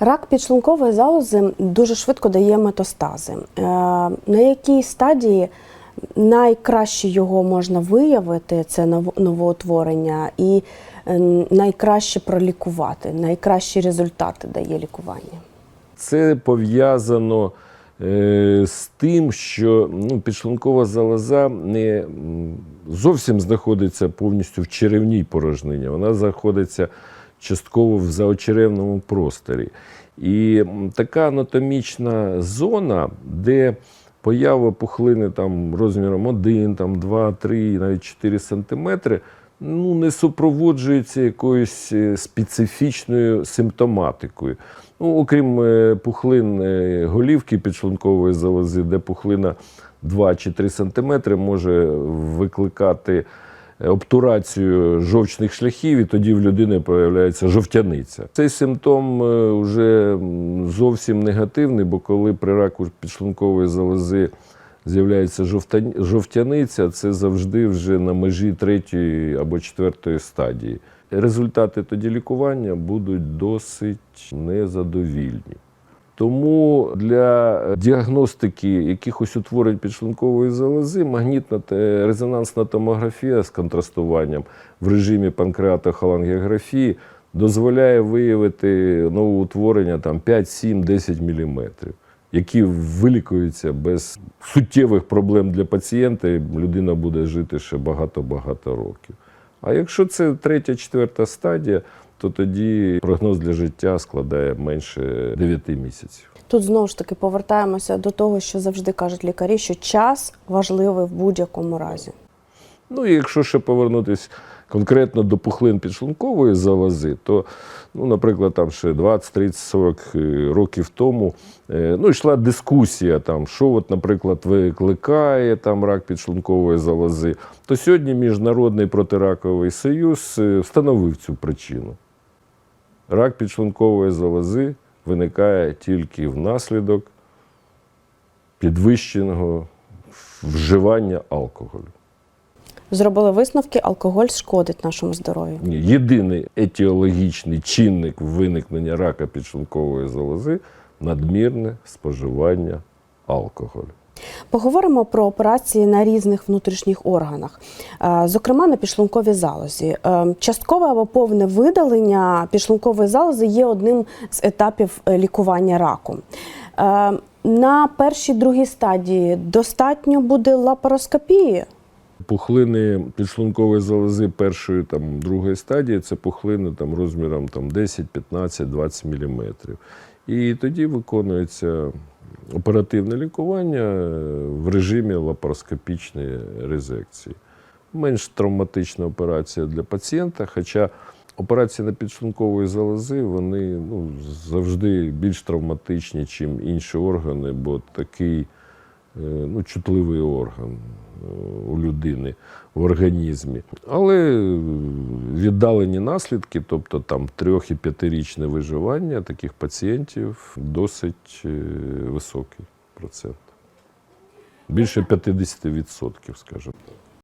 Рак підшлункової залози дуже швидко дає метастази. Е, На якій стадії найкраще його можна виявити, це новоутворення, і е, найкраще пролікувати, найкращі результати дає лікування? Це пов'язано е, з тим, що ну, підшлункова залоза не зовсім знаходиться повністю в черевній порожнині. Вона знаходиться частково в заочеревному просторі. І така анатомічна зона, де поява пухлини там, розміром 1, там, 2, 3, навіть 4 сантиметри, ну, не супроводжується якоюсь е, специфічною симптоматикою. Ну, окрім е, пухлин е, голівки підшлункової залози, де пухлина 2 чи 3 сантиметри може викликати обтурацію жовчних шляхів, і тоді в людини появляється жовтяниця. Цей симптом е, вже зовсім негативний, бо коли при раку підшлункової залози з'являється жовтяниця, це завжди вже на межі третьої або четвертої стадії. Результати тоді лікування будуть досить незадовільні. Тому для діагностики якихось утворень підшлункової залози магнітна та резонансна томографія з контрастуванням в режимі панкреатохолангіографії дозволяє виявити новоутворення там 5, 7, 10 мм, які вилікуються без суттєвих проблем для пацієнта, і людина буде жити ще багато-багато років. А якщо це третя, четверта стадія, то тоді прогноз для життя складає менше 9 місяців. Тут знову ж таки повертаємося до того, що завжди кажуть лікарі, що час важливий в будь-якому разі. Ну і якщо ще повернутися конкретно до пухлин підшлункової залози, то, ну, наприклад, там ще 20, 30, 40 е, років тому е, ну, йшла дискусія, там, що, от, наприклад, викликає там, рак підшлункової залози, то сьогодні Міжнародний протираковий союз е, встановив цю причину. Рак підшлункової залози виникає тільки внаслідок підвищеного вживання алкоголю. Зробили висновки, алкоголь шкодить нашому здоров'ю. Єдиний етіологічний чинник виникнення рака підшлункової залози надмірне споживання алкоголю. Поговоримо про операції на різних внутрішніх органах, Е, зокрема на підшлунковій залозі. Е, Часткове або повне видалення підшлункової залози є одним з етапів е, лікування раку. На першій другій стадії достатньо буде лапароскопії. Пухлини підшлункової залози першої там, другої стадії це пухлини там, розміром там, 10, 15, 20 мм. І тоді виконується оперативне лікування е, в режимі лапароскопічної резекції. Менш травматична операція для пацієнта, хоча операції на підшлункової залози вони ну, завжди більш травматичні, ніж інші органи, бо такий ну, чутливий орган е, у людини в організмі. Але е, віддалені наслідки, тобто там трьох і п'ятирічне виживання таких пацієнтів досить е, високий процент. Більше 50%, скажімо.